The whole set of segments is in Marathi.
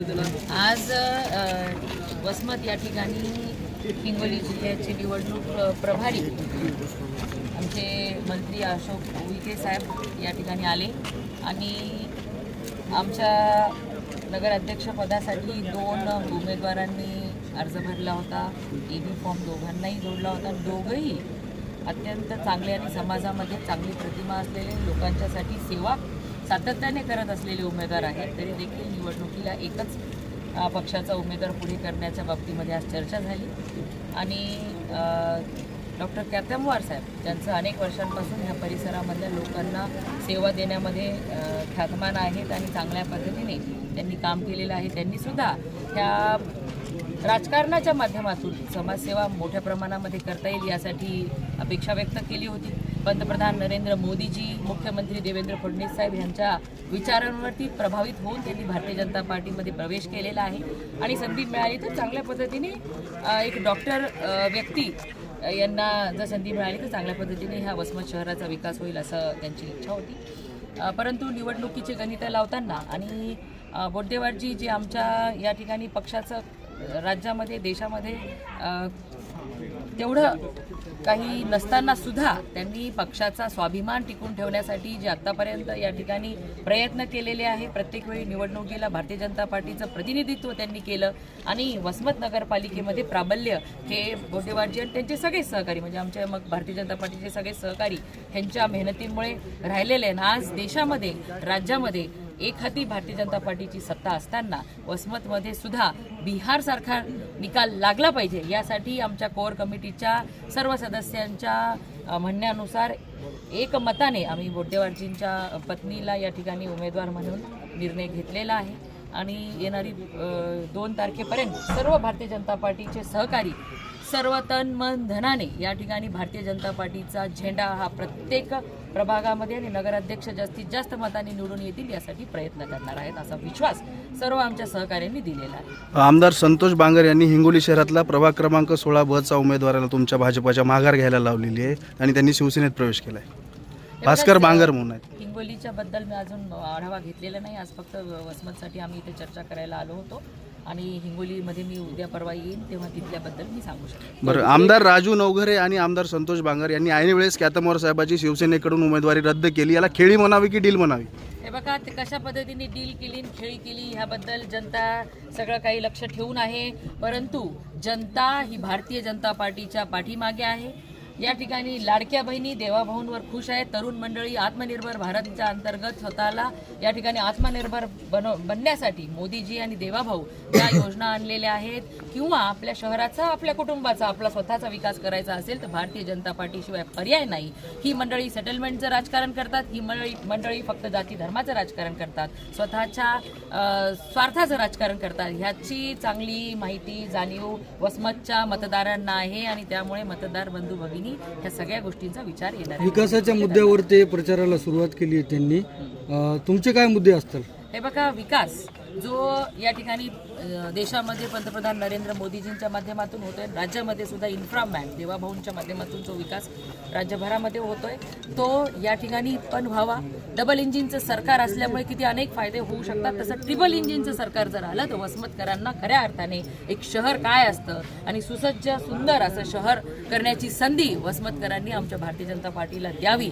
आज वसमत या ठिकाणी हिंगोली जिल्ह्याचे निवडणूक प्रभारी आमचे मंत्री अशोक उईके साहेब या ठिकाणी आले. आणि आमच्या नगराध्यक्षपदासाठी दोन उमेदवारांनी अर्ज भरला होता. ए बी फॉर्म दोघांनाही जोडला होता. दोघंही अत्यंत चांगले आणि समाजामध्ये चांगली प्रतिमा असलेले लोकांच्यासाठी सेवा सातत्याने करत असलेले उमेदवार आहेत तरी देखील निवडणुकीला एकच पक्षाचा उमेदवार पुढे करण्याच्या बाबतीमध्ये आज चर्चा झाली. आणि डॉक्टर कॅतमवार साहेब ज्यांचं अनेक वर्षांपासून ह्या परिसरामधल्या लोकांना सेवा देण्यामध्ये ख्यातमान आहेत आणि चांगल्या पद्धतीने त्यांनी काम केलेलं आहे त्यांनीसुद्धा ह्या राजकारणाच्या माध्यमातून समाजसेवा मोठ्या प्रमाणामध्ये करता येईल यासाठी अपेक्षा व्यक्त केली होती. पंतप्रधान नरेंद्र मोदीजी मुख्यमंत्री देवेंद्र फडणवीस साहेब यांच्या विचारांवरती प्रभावित होऊन त्यांनी भारतीय जनता पार्टीमध्ये प्रवेश केलेला आहे. आणि संधी मिळाली तर चांगल्या पद्धतीने एक डॉक्टर व्यक्ती यांना जर संधी मिळाली तर चांगल्या पद्धतीने ह्या वसमत शहराचा विकास होईल असं त्यांची इच्छा होती. परंतु निवडणुकीचे गणितं लावताना आणि अ, जे आमच्या या ठिकाणी पक्षाचं राज्यामध्ये देशामध्ये तेवढं काही नसताना सुद्धा त्यांनी पक्षाचा स्वाभिमान टिकून ठेवण्यासाठी जे आत्तापर्यंत या ठिकाणी प्रयत्न केलेले आहे प्रत्येक वेळी निवडणुकीला भारतीय जनता पार्टीचं प्रतिनिधित्व त्यांनी केलं आणि वसमत नगरपालिकेमध्ये प्राबल्य हे गोटेवारजी आणि त्यांचे सगळे सहकारी म्हणजे आमच्या मग भारतीय जनता पार्टीचे सगळे सहकारी ह्यांच्या मेहनतीमुळे राहिलेले आहे आज देशामध्ये राज्यामध्ये एक हाती भारतीय जनता पार्टीची सत्ता असताना वसमतमध्ये सुद्धा बिहारसारखा निकाल लागला पाहिजे. यासाठी आमच्या कोर कमिटीच्या सर्व सदस्यांच्या म्हणण्यानुसार एकमताने आम्ही बोड्डेवारजींच्या पत्नीला या ठिकाणी उमेदवार म्हणून निर्णय घेतलेला आहे. आणि येणारी दोन तारखेपर्यंत सर्व भारतीय जनता पार्टीचे सहकारी सर्व तन मन धनाने या ठिकाणी भारतीय जनता पार्टीचा झेंडा हा प्रत्येक प्रभागामध्ये आणि नगराध्यक्ष जास्तीत जास्त मताने निवडून येतील यासाठी प्रयत्न करणार आहेत असा विश्वास सर्व आमच्या सहकाऱ्यांनी दिलेला आहे. आमदार संतोष बांगर यांनी हिंगोली शहरातला प्रभाग क्रमांक सोळा बचा उमेदवाराला तुमच्या भाजपाच्या माघार घ्यायला लावलेली आहे आणि त्यांनी शिवसेनेत प्रवेश केला आहे भास्कर बांगर म्हणून आहेत. हिंगोलीच्या बद्दल मी अजून आढावा घेतलेला नाही. आज फक्त वसमतसाठी आम्ही इथे चर्चा करायला आलो होतो. आणि हिंगोलीमध्ये मी उद्या परवा येईन तेव्हा तिथल्याबद्दल मी सांगू शकते. बरं आमदार राजू नवघरे आणि आमदार संतोष बांगर यांनी ऐन वेळेस कॅतमोर साहेबाची शिवसेनेकडून उमेदवारी रद्द केली. याला खेळी म्हणावी की डील म्हणावी? हे बघा ते कशा पद्धतीने डील केली खेळी केली ह्याबद्दल जनता सगळं काही लक्ष ठेवून आहे. परंतु जनता ही भारतीय जनता पार्टीच्या पाठीमागे आहे. या ठिकाणी लाडक्या बहिणी देवाभाऊंवर खुश आहे. तरुण मंडळी आत्मनिर्भर भारतच्या अंतर्गत स्वतःला या ठिकाणी आत्मनिर्भर बनव बनण्यासाठी मोदीजी आणि देवाभाऊ या योजना आणलेल्या आहेत. किंवा आपल्या शहराचा आपल्या कुटुंबाचा आपला स्वतःचा विकास करायचा असेल तर भारतीय जनता पार्टीशिवाय पर्याय नाही. ही मंडळी सेटलमेंटचं राजकारण करतात. ही मंडळी मंडळी फक्त जाती धर्माचं राजकारण करतात. स्वतःच्या स्वार्थाचं राजकारण करतात. ह्याची चांगली माहिती जाणीव वसमतच्या मतदारांना आहे आणि त्यामुळे मतदार बंधू भगिनी ह्या सगळ्या गोष्टींचा विचार येणार. विकासाच्या मुद्द्यावर ते प्रचाराला सुरुवात केली त्यांनी. तुमचे काय मुद्दे असतील? हे बघा विकास. जो या ठिकाणी देशामध्ये पंतप्रधान नरेंद्र मोदीजींच्या माध्यमातून होतोय राज्यामध्ये सुद्धा इन्फ्रामॅन देवाभाऊंच्या माध्यमातून जो विकास राज्यभरामध्ये होतोय तो या ठिकाणी पण व्हावा. डबल इंजिनचं सरकार असल्यामुळे किती अनेक फायदे होऊ शकतात. तसं ट्रिपल इंजिनचं सरकार जर आलं तर वसमतकरांना खऱ्या अर्थाने एक शहर काय असतं आणि सुसज्ज सुंदर असं शहर करण्याची संधी वसमतकरांनी आमच्या भारतीय जनता पार्टीला द्यावी.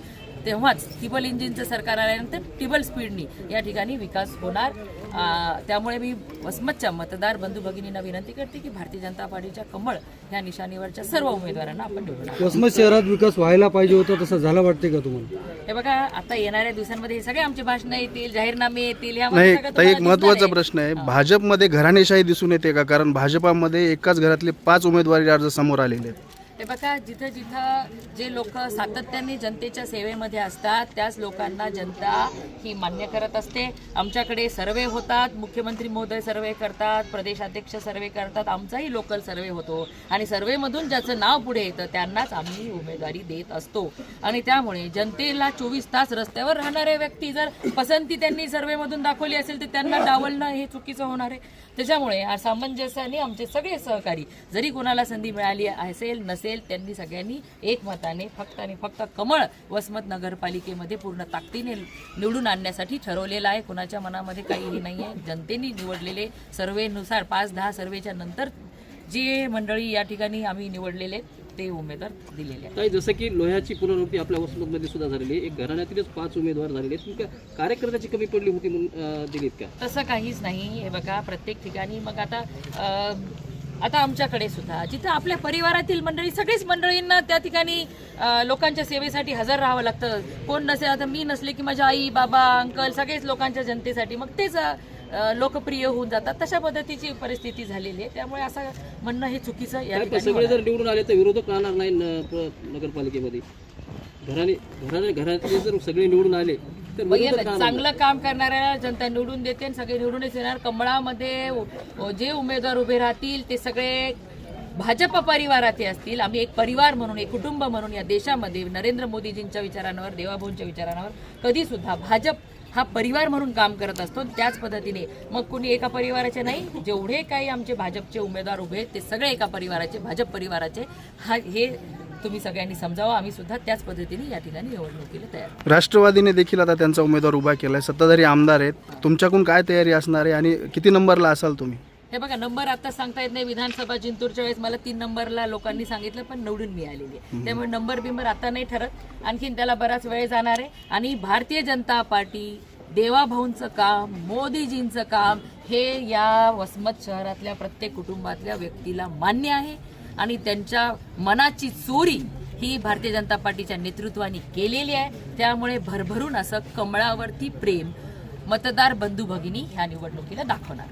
तेव्हाच ट्रिपल इंजिनचं सरकार आल्यानंतर टिबल स्पीडनी या ठिकाणी विकास होणार. आ, त्यामुळे मी वसमतच्या मतदार बंधू भगिनींना विनंती करते की भारतीय जनता पार्टीच्या कमळ ह्या निशाणीवरच्या सर्व उमेदवारांना आपण निवडून आणू. वसमत शहरात विकास व्हायला पाहिजे होता तसं झाला वाटते का तुम्हाला? हे बघा आता येणाऱ्या दिवसांमध्ये हे सगळे आमचे भाषणं येतील जाहीरनामे येतील नाही ताई एक तुम्हाला महत्त्वाचा दिसणार आहे. प्रश्न आहे. भाजपमध्ये घराणेशाही दिसून येते का? कारण भाजपामध्ये एकाच घरातले पाच उमेदवारी अर्ज समोर आलेले आहेत. हे बघा जिथं जिथं जे लोक सातत्याने जनतेच्या सेवेमध्ये असतात त्याच लोकांना जनता ही मान्य करत असते. आमच्याकडे सर्वे होतात मुख्यमंत्री महोदय सर्वे करतात प्रदेशाध्यक्ष सर्वे करतात आमचाही लोकल सर्वे होतो. आणि सर्वेमधून ज्याचं नाव पुढे येतं त्यांनाच आम्ही उमेदवारी देत असतो. आणि त्यामुळे जनतेला चोवीस तास रस्त्यावर राहणारे व्यक्ती जर पसंती त्यांनी सर्वेमधून दाखवली असेल तर त्यांना डावलणं हे चुकीचं होणार आहे. त्याच्यामुळे सामंजस्याने आमचे सगळे सहकारी जरी कोणाला संधी मिळाली असेल नसेल असेल त्यांनी सगळ्यांनी एकमताने फक्त आणि फक्त कमळ वसमत नगरपालिकेमध्ये पूर्ण ताकदीने निवडून आणण्यासाठी ठरवलेलं आहे. कुणाच्या मनामध्ये काहीही नाही आहे. जनतेने निवडलेले सर्वेनुसार पाच दहा सर्वेच्या नंतर जे मंडळी या ठिकाणी आम्ही निवडलेले ते उमेदवार दिलेले आहेत. जसं की लोह्याची पुनरावृत्ती आपल्या वसमतमध्ये सुद्धा झालेली एक घराण्यातीलच पाच उमेदवार झालेले आहेत. कार्यकर्त्याची कमी पडली होती म्हणून दिलीत का? तसं काहीच नाही. हे बघा प्रत्येक ठिकाणी मग आता आता आमच्याकडे सुद्धा. जिथं आपल्या परिवारातील मंडळी सगळीच मंडळींना त्या ठिकाणी लोकांच्या सेवेसाठी हजर राहावं लागतं. कोण नसेल आता मी नसले की माझ्या आई बाबा अंकल सगळेच लोकांच्या जनतेसाठी मग तेच लोकप्रिय होऊन जातात. तशा पद्धतीची परिस्थिती झालेली आहे. त्यामुळे असं म्हणणं हे चुकीचं या सगळे. जर निवडून आले तर विरोधक राहणार नाही नगरपालिकेमध्ये. घराने घराने घरातले जर सगळे निवडून आले चांगलं काम करणाऱ्या जनता निवडून देते आणि सगळे निवडूनच येणार. कमळामध्ये जे उमेदवार उभे राहतील ते सगळे भाजप परिवाराचे असतील. आम्ही एक परिवार म्हणून एक कुटुंब म्हणून या देशामध्ये नरेंद्र मोदीजींच्या विचारांवर देवाभाऊंच्या विचारांवर कधी सुद्धा भाजप हा परिवार म्हणून काम करत असतो. त्याच पद्धतीने मग कुणी एका परिवाराचे नाही जेवढे काही आमचे भाजपचे उमेदवार उभे आहेत ते सगळे एका परिवाराचे भाजप परिवाराचे. हा हे तुम्ही सगळ्यांनी समजावं आम्ही सुद्धा त्याच पद्धतीने या ठिकाणी निवडणुकीला तयार. राष्ट्रवादीने देखील आता त्यांचा उमेदवार उभा केला आहे सत्ताधारी आमदार आहेत. तुमच्याकडून काय तयारी असणार आहे आणि किती नंबरला असाल तुम्ही? हे बघा नंबर आता सांगता येत नाही. विधानसभा जिंतूरच्या वेळेस मला तीन नंबरला लोकांनी सांगितलं पण निवडून मी आलेली आहे. त्यामुळे नंबर बिंबर आता नाही ठरत. आणखीन त्याला बराच वेळ जाणार आहे. आणि भारतीय जनता पार्टी देवाभाऊंचं काम मोदीजींचं काम हे या वसमत शहरातल्या प्रत्येक कुटुंबातल्या व्यक्तीला मान्य आहे. आणि त्यांच्या मनाची चोरी ही भारतीय जनता पार्टीच्या नेतृत्वाने केलेली आहे. त्यामुळे भरभरून असं कमळावरती प्रेम मतदार बंधू भगिनी ह्या निवडणुकीला दाखवणार